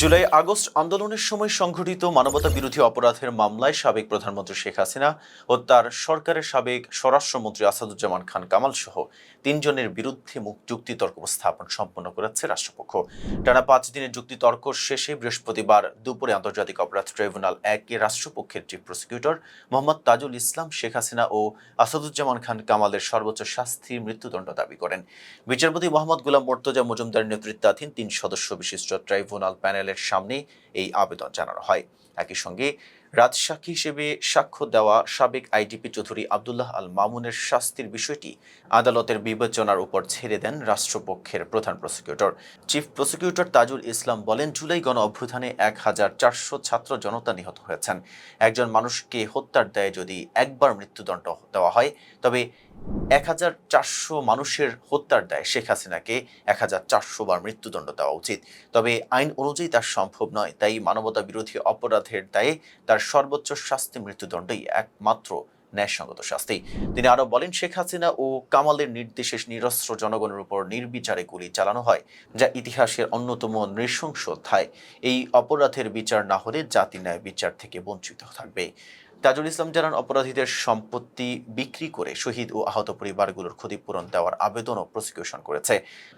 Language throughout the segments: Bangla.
জুলাই আগস্ট আন্দোলনের সময় সংঘটিত মানবতা বিরোধী অপরাধের মামলায় সাবেক প্রধানমন্ত্রী শেখ হাসিনা ও তার সরকারের সাবেক স্বরাষ্ট্রমন্ত্রী আসাদুজ্জামান খান কামাল সহ তিনজনের বিরুদ্ধে মুখ যুক্তিতর্ক উপস্থাপন সম্পন্ন করেছে রাষ্ট্রপক্ষ। টানা পাঁচ দিনের যুক্তিতর্ক শেষে বৃহস্পতিবার দুপুরে আন্তর্জাতিক অপরাধ ট্রাইব্যুনাল একে রাষ্ট্রপক্ষের চিফ প্রসিকিউটর মোহাম্মদ তাজুল ইসলাম, শেখ হাসিনা ও আসাদুজ্জামান খান কামালের সর্বোচ্চ শাস্তি মৃত্যুদণ্ড দাবি করেন। বিচারপতি মোহাম্মদ গুলাম মর্তজা মজুমদার নেতৃত্বাধীন তিন সদস্য বিশিষ্ট ট্রাইব্যুনাল প্যানেলের সামনে এই আবেদন জানানো হয়। একই সঙ্গে রাজসাক্ষী হিসেবে সাক্ষ্য দেওয়া সাবেক আইডিপি চৌধুরী আবদুল্লাহ আল মামুনের শাস্তির বিষয়টি আদালতের বিবেচনার উপর ছেড়ে দেন রাষ্ট্রপক্ষের প্রধান prosecutor. Chief prosecutor Tajul Islam বলেন, জুলাই গণ অভ্যুত্থানে এক হাজার চারশো ছাত্র জনতা নিহত হয়েছেন। একজন মানুষকে হত্যার দায়ে যদি একবার মৃত্যুদণ্ড দেওয়া হয়, তবে এক হাজার চারশো মানুষের হত্যার দায় শেখ হাসিনাকে এক হাজার চারশো বার মৃত্যুদণ্ড দেওয়া উচিত। তবে আইন অনুযায়ী তা সম্ভব নয়, তাই মানবতা বিরোধী অপরাধের দায়ে তার সর্বোচ্চ শাস্তি মৃত্যুদণ্ডই একমাত্র ন্যায়সঙ্গত শাস্তি। তিনি আরও বলেন, শেখ হাসিনা ও কামালের নির্দেশে নিরস্ত্র জনগণের উপর নির্বিচারে গুলি চালানো হয়, যা ইতিহাসের অন্যতম নৃশংস অধ্যায়। এই অপরাধের বিচার না হলে জাতি ন্যায় বিচার থেকে বঞ্চিত থাকবে। তাজুল ইসলাম জানান, অপরাধীদের সম্পত্তি বিক্রি করে শহীদ ও আহত পরিবারগুলোর ক্ষতিপূরণ দেওয়ার আবেদনও প্রসিকিউশন করেছে।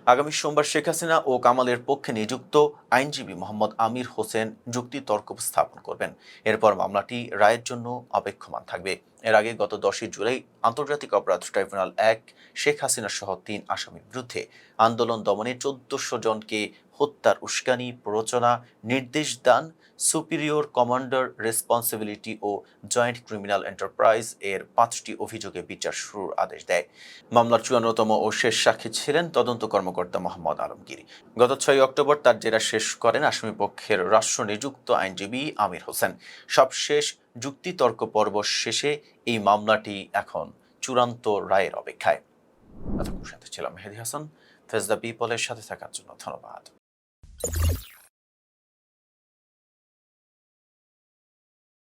আগামী সোমবার শেখ হাসিনা ও কামালের পক্ষে নিযুক্ত আইনজীবী মোহাম্মদ আমির হোসেন যুক্তি তর্ক উপস্থাপন করবেন। এরপর মামলাটি রায়ের জন্য অপেক্ষমান থাকবে। এর আগে গত দশই জুলাই আন্তর্জাতিক অপরাধ ট্রাইব্যুনাল এক, শেখ হাসিনা সহ তিন আসামির বিরুদ্ধে আন্দোলন দমনে চোদ্দশো জনকে হত্যার উস্কানি, প্ররোচনা, নির্দেশ দান, সুপিরিয়র কমান্ডার রেসপন্সিবিলিটি ও জয়েন্ট ক্রিমিনাল এন্টারপ্রাইজ এর পাঁচটি অভিযোগে বিচার শুরুর আদেশ দেয়। মামলার চুয়ান্নতম ও শেষ সাক্ষী ছিলেন তদন্ত কর্মকর্তা মোহাম্মদ আলমগীর। গত ছয় অক্টোবর তার জেরা শেষ করেন আসামি পক্ষের রাষ্ট্র নিযুক্ত আইনজীবী আমির হোসেন। সবশেষ যুক্তিতর্ক পর্ব শেষে এই মামলাটি এখন চূড়ান্ত রায়ের অপেক্ষায়। সাথে ছিলাম মেহেদি হাসান। ফেজ দ্য পিপলের সাথে থাকার জন্য ধন্যবাদ।